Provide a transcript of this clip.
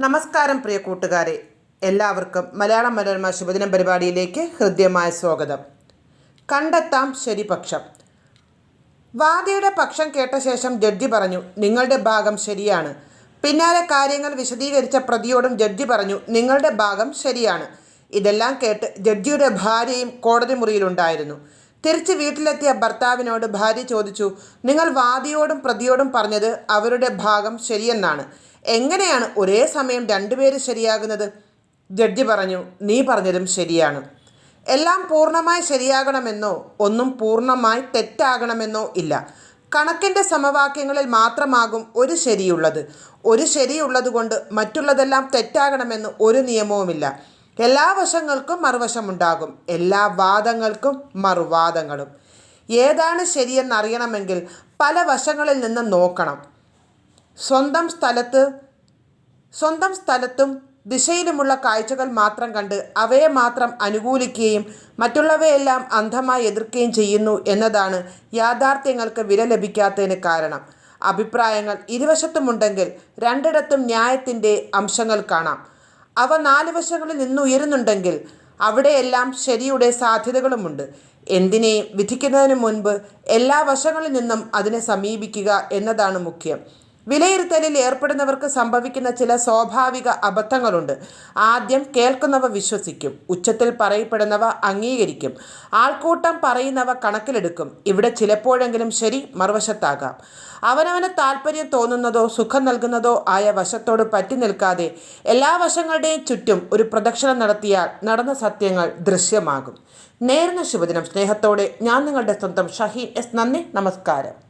നമസ്കാരം പ്രിയ കൂട്ടുകാരെ. എല്ലാവർക്കും മലയാള മനോരമ ശുഭദിനം പരിപാടിയിലേക്ക് ഹൃദ്യമായ സ്വാഗതം. കണ്ടെത്താം ശരിപക്ഷം. വാദിയുടെ പക്ഷം കേട്ട ശേഷം ജഡ്ജി പറഞ്ഞു നിങ്ങളുടെ ഭാഗം ശരിയാണ്. പിന്നാലെ കാര്യങ്ങൾ വിശദീകരിച്ച പ്രതിയോടും ജഡ്ജി പറഞ്ഞു നിങ്ങളുടെ ഭാഗം ശരിയാണ്. ഇതെല്ലാം കേട്ട് ജഡ്ജിയുടെ ഭാര്യയും കോടതി മുറിയിലുണ്ടായിരുന്നു തിരിച്ച് വീട്ടിലെത്തിയ ഭർത്താവിനോട് ഭാര്യ ചോദിച്ചു നിങ്ങൾ വാദിയോടും പ്രതിയോടും പറഞ്ഞത് അവരുടെ ഭാഗം ശരിയെന്നാണ്. എങ്ങനെയാണ് ഒരേ സമയം രണ്ടുപേര് ശരിയാകുന്നത്? ജഡ്ജി പറഞ്ഞു നീ പറഞ്ഞതും ശരിയാണ്. എല്ലാം പൂർണമായി ശരിയാകണമെന്നോ ഒന്നും പൂർണമായി തെറ്റാകണമെന്നോ ഇല്ല. കണക്കിന്റെ സമവാക്യങ്ങളിൽ മാത്രമാകും ഒരു ശരിയുള്ളത്. ഒരു ശരിയുള്ളതുകൊണ്ട് മറ്റുള്ളതെല്ലാം തെറ്റാകണമെന്ന് ഒരു നിയമവുമില്ല. എല്ലാ വശങ്ങൾക്കും മറുവശമുണ്ടാകും. എല്ലാ വാദങ്ങൾക്കും മറുവാദങ്ങളും. ഏതാണ് ശരിയെന്നറിയണമെങ്കിൽ പല വശങ്ങളിൽ നിന്ന് നോക്കണം. സ്വന്തം സ്ഥലത്ത് സ്വന്തം സ്ഥലത്തും ദിശയിലുമുള്ള കാഴ്ചകൾ മാത്രം കണ്ട് അവയെ മാത്രം അനുകൂലിക്കുകയും മറ്റുള്ളവയെല്ലാം അന്ധമായി എതിർക്കുകയും ചെയ്യുന്നു എന്നതാണ് യാഥാർത്ഥ്യങ്ങൾക്ക് വില ലഭിക്കാത്തതിന് കാരണം. അഭിപ്രായങ്ങൾ ഇരുവശത്തുമുണ്ടെങ്കിൽ രണ്ടിടത്തും ന്യായത്തിന്റെ അംശങ്ങൾ കാണാം. അവ നാല് വശങ്ങളിൽ നിന്നുയരുന്നുണ്ടെങ്കിൽ അവിടെയെല്ലാം ശരിയുടെ സാധ്യതകളുമുണ്ട്. എന്തിനേയും വിധിക്കുന്നതിന് മുൻപ് എല്ലാ വശങ്ങളിൽ നിന്നും അതിനെ സമീപിക്കുക എന്നതാണ് മുഖ്യം. വിലയിരുത്തലിൽ ഏർപ്പെടുന്നവർക്ക് സംഭവിക്കുന്ന ചില സ്വാഭാവിക അബദ്ധങ്ങളുണ്ട്. ആദ്യം കേൾക്കുന്നവ വിശ്വസിക്കും. ഉച്ചത്തിൽ പറയപ്പെടുന്നവ അംഗീകരിക്കും. ആൾക്കൂട്ടം പറയുന്നവ കണക്കിലെടുക്കും. ഇവിടെ ചിലപ്പോഴെങ്കിലും ശരി മറുവശത്താകാം. അവനവന് താല്പര്യം തോന്നുന്നതോ സുഖം നൽകുന്നതോ ആയ വശത്തോട് പറ്റി നിൽക്കാതെ എല്ലാ വശങ്ങളുടെയും ചുറ്റും ഒരു പ്രദക്ഷിണം നടത്തിയാൽ നടന്ന സത്യങ്ങൾ ദൃശ്യമാകും. നേരുന്ന ശുഭദിനം. സ്നേഹത്തോടെ ഞാൻ നിങ്ങളുടെ സ്വന്തം ഷഹീൻ എസ്. നന്ദി. നമസ്കാരം.